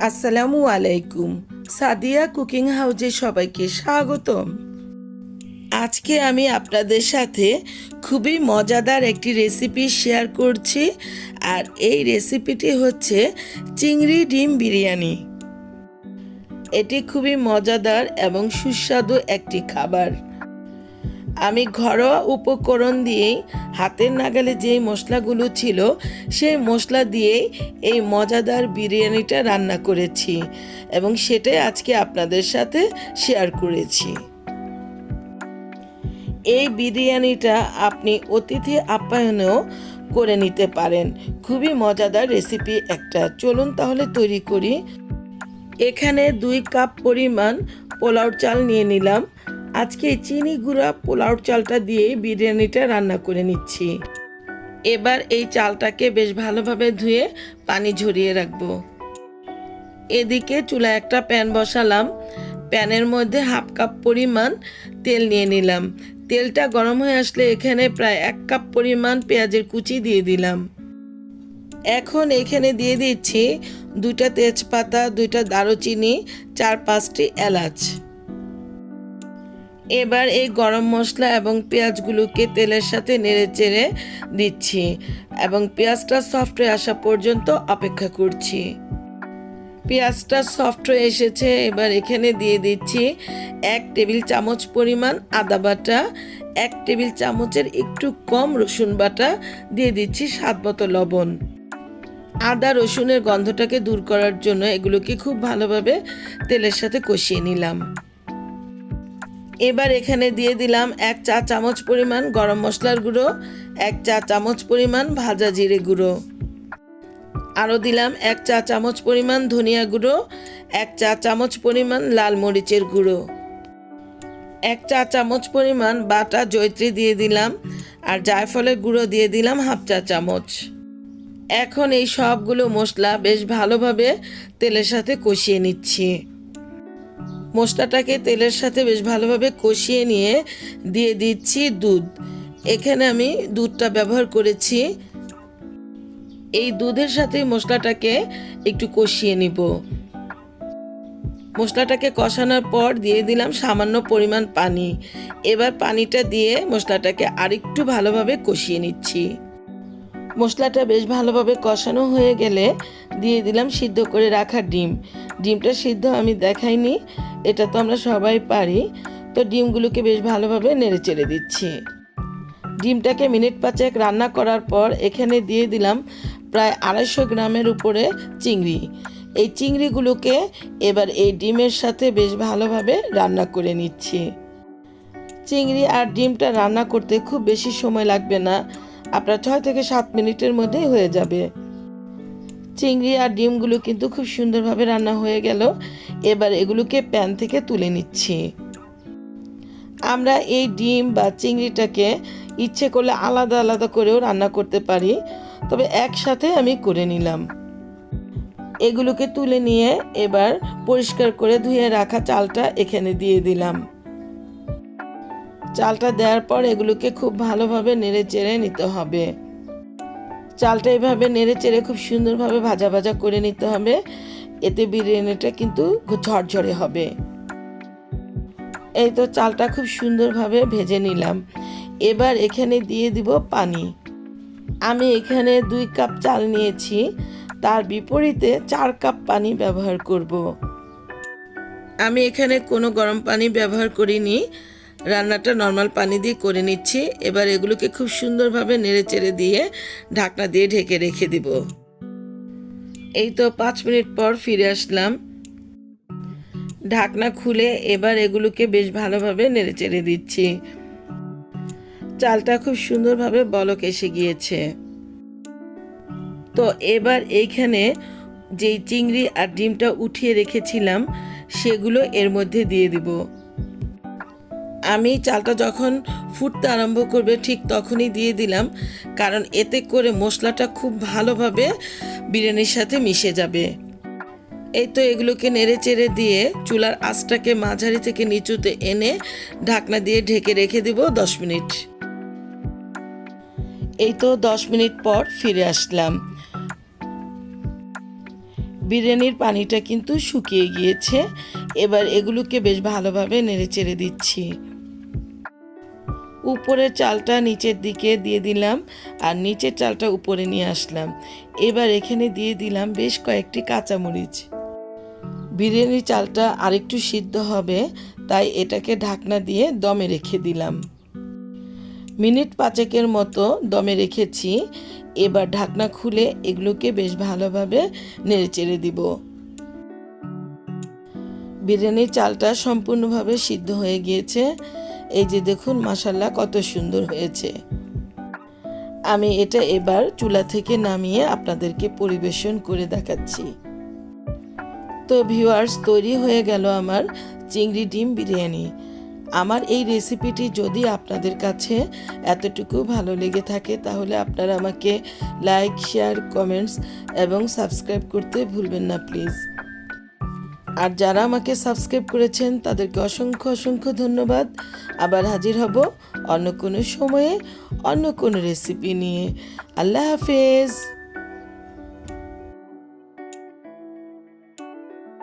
আসসালামু আলাইকুম। সাদিয়া কুকিং হাউজে সবাইকে স্বাগতম। আজকে আমি আপনাদের সাথে খুবই মজাদার একটি রেসিপি শেয়ার করছি, আর এই রেসিপিটি হচ্ছে চিংড়ি ডিম বিরিয়ানি। এটি খুবই মজাদার এবং সুস্বাদু একটি খাবার। আমি ঘরোয়া উপকরণ দিয়েই হাতের নাগালে যেই মশলাগুলো ছিল, সেই মশলা দিয়েই এই মজাদার বিরিয়ানিটা রান্না করেছি এবং সেটাই আজকে আপনাদের সাথে শেয়ার করেছি। এই বিরিয়ানিটা আপনি অতিথি আপ্যায়নেও করে নিতে পারেন। খুবই মজাদার রেসিপি একটা। চলুন তাহলে তৈরি করি। এখানে দুই কাপ পরিমাণ পোলাও চাল নিয়ে নিলাম। আজকে চিনি গুঁড়া পোলাও চালটা দিয়ে বিরিয়ানিটা রান্না করে নিচ্ছি। এবার এই চালটাকে বেশ ভালোভাবে ধুয়ে পানি ঝরিয়ে রাখব। এদিকে চুলায় একটা প্যান বসালাম। প্যানের মধ্যে হাফ কাপ পরিমাণ তেল নিয়ে নিলাম। তেলটা গরম হয়ে আসলে এখানে প্রায় এক কাপ পরিমাণ পেঁয়াজের কুচি দিয়ে দিলাম। এখন এখানে দিয়ে দিচ্ছি দুইটা তেজপাতা, দুইটা দারুচিনি, চার পাঁচটি এলাচ। এবার এই গরম মশলা এবং পেঁয়াজগুলোকে তেলের সাথে নেড়ে চেড়ে দিচ্ছি এবং পেঁয়াজটা সফট হয়ে আসা পর্যন্ত অপেক্ষা করছি। পেঁয়াজটা সফট হয়ে এসেছে, এবার এখানে দিয়ে দিচ্ছি এক টেবিল চামচ পরিমাণ আদা বাটা, এক টেবিল চামচের একটু কম রসুন বাটা, দিয়ে দিচ্ছি স্বাদ মতো লবণ। আদা রসুনের গন্ধটাকে দূর করার জন্য এগুলোকে খুব ভালোভাবে তেলের সাথে কষিয়ে নিলাম। এবার এখানে দিয়ে দিলাম এক চা চামচ পরিমাণ গরম মশলার গুঁড়ো, এক চা চামচ পরিমাণ ভাজা জিরে গুঁড়ো। আরও দিলাম এক চা চামচ পরিমাণ ধনিয়া গুঁড়ো, এক চা চামচ পরিমাণ লাল মরিচের গুঁড়ো। এক চা চামচ পরিমাণ বাটা জৈত্রী দিয়ে দিলাম, আর জায়ফলের গুঁড়ো দিয়ে দিলাম হাফ চা চামচ। এখন এই সবগুলো মশলা বেশ ভালোভাবে তেলের সাথে কষিয়ে নিচ্ছি। মশলাটাকে তেলের সাথে বেশ ভালোভাবে কষিয়ে নিয়ে দিয়ে দিচ্ছি দুধ। এখানে আমি দুধটা ব্যবহার করেছি। এই দুধের সাথে মশলাটাকে একটু কষিয়ে নিব। মশলাটাকে কষানোর পর দিয়ে দিলাম সামান্য পরিমাণ পানি। এবার পানিটা দিয়ে মশলাটাকে আরেকটু ভালোভাবে কষিয়ে নিচ্ছি। মশলাটা বেশ ভালোভাবে কষানো হয়ে গেলে দিয়ে দিলাম সিদ্ধ করে রাখা ডিম। ডিমটা সিদ্ধ আমি দেখাইনি। এটা তো আমরা সবাই পারি, তো ডিমগুলোকে বেশ ভালোভাবে নেড়ে চেড়ে দিচ্ছি। ডিমটাকে মিনিট পাঁচেক রান্না করার পর এখানে দিয়ে দিলাম প্রায় আড়াইশো গ্রামের উপরে চিংড়ি। এই চিংড়িগুলোকে এবার এই ডিমের সাথে বেশ ভালোভাবে রান্না করে নিচ্ছি। চিংড়ি আর ডিমটা রান্না করতে খুব বেশি সময় লাগবে না, আপনার ছয় থেকে সাত মিনিটের মধ্যেই হয়ে যাবে। চিংড়ি আর ডিমগুলো কিন্তু খুব সুন্দরভাবে রান্না হয়ে গেল। এবার এগুলোকে প্যান থেকে তুলে নিচ্ছি। আমরা এই ডিম বা চিংড়িটাকে ইচ্ছে করলে আলাদা আলাদা করেও রান্না করতে পারি, তবে একসাথে আমি করে নিলাম। এগুলোকে তুলে নিয়ে এবার পরিষ্কার করে ধুয়ে রাখা চালটা এখানে দিয়ে দিলাম। চালটা দেওয়ার পর এগুলোকে খুব ভালোভাবে নেড়ে চেড়ে নিতে হবে। চালটা এভাবে নেড়ে চেড়ে খুব সুন্দরভাবে ভাজা ভাজা করে নিতে হবে। এতে বিরিয়ানিটা কিন্তু ঝরঝরে হবে। এই তো চালটা খুব সুন্দরভাবে ভেজে নিলাম। এবার এখানে দিয়ে দিব পানি। আমি এখানে দুই কাপ চাল নিয়েছি। তার বিপরীতে চার কাপ পানি ব্যবহার করব। আমি এখানে কোনো গরম পানি ব্যবহার করিনি। রান্নাটা নর্মাল পানি দিয়ে করে নিচ্ছি। এবার এগুলোকে খুব সুন্দরভাবে নেড়ে চেড়ে দিয়ে ঢাকনা দিয়ে ঢেকে রেখে দিব। এই তো পাঁচ মিনিট পর ফিরে আসলাম। ঢাকনা খুলে এবার এগুলোকে বেশ ভালোভাবে নেড়ে চেড়ে দিচ্ছি। চালটা খুব সুন্দরভাবে বলক এসে গিয়েছে। তো এবার এইখানে যেই চিংড়ি আর ডিমটা উঠিয়ে রেখেছিলাম, সেগুলো এর মধ্যে দিয়ে দিব। আমি চালটা যখন ফুটতে আরম্ভ করবে, ঠিক তখনই দিয়ে দিলাম, কারণ এতে করে মশলাটা খুব ভালোভাবে বিরিয়ানির সাথে মিশে যাবে। এই তো এগুলোকে নেড়ে চেড়ে দিয়ে চুলার আঁচটাকে মাঝারি থেকে নিচুতে এনে ঢাকনা দিয়ে ঢেকে রেখে দিব দশ মিনিট। এই তো দশ মিনিট পর ফিরে আসলাম। বিরিয়ানির পানিটা কিন্তু শুকিয়ে গিয়েছে। এবার এগুলোকে বেশ ভালোভাবে নেড়ে চেড়ে দিচ্ছি। উপরের চালটা নিচের দিকে দিয়ে দিলাম আর নিচের চালটা উপরে নিয়ে আসলাম। এবার এখানে দিয়ে দিলাম বেশ কয়েকটি কাঁচামরিচ। বিরিয়ানির চালটা আরেকটু সিদ্ধ হবে, তাই এটাকে ঢাকনা দিয়ে দমে রেখে দিলাম। মিনিট পাঁচেকের মতো দমে রেখেছি। এবার ঢাকনা খুলে এগুলোকে বেশ ভালোভাবে নেড়ে চেড়ে দিব। বিরিয়ানির চালটা সম্পূর্ণভাবে সিদ্ধ হয়ে গিয়েছে। এই যে দেখুন মাসাল্লা কত সুন্দর হয়েছে। আমি এটা এবার চুলা থেকে নামিয়ে আপনাদেরকে পরিবেশন করে দেখাচ্ছি। তো ভিউয়ার্স তৈরি হয়ে গেল আমার চিংড়ি ডিম বিরিয়ানি। আমার এই রেসিপিটি যদি আপনাদের কাছে এতটুকু ভালো লেগে থাকে, তাহলে আপনারা আমাকে লাইক শেয়ার কমেন্টস এবং সাবস্ক্রাইব করতে ভুলবেন না প্লিজ আর যারা আমাকে সাবস্ক্রাইব করেছেন, তাদেরকে অসংখ্য অসংখ্য ধন্যবাদ। আবার হাজির হব অন্য কোনো সময়ে, অন্য কোনো রেসিপি নিয়ে। আল্লাহ হাফেজ।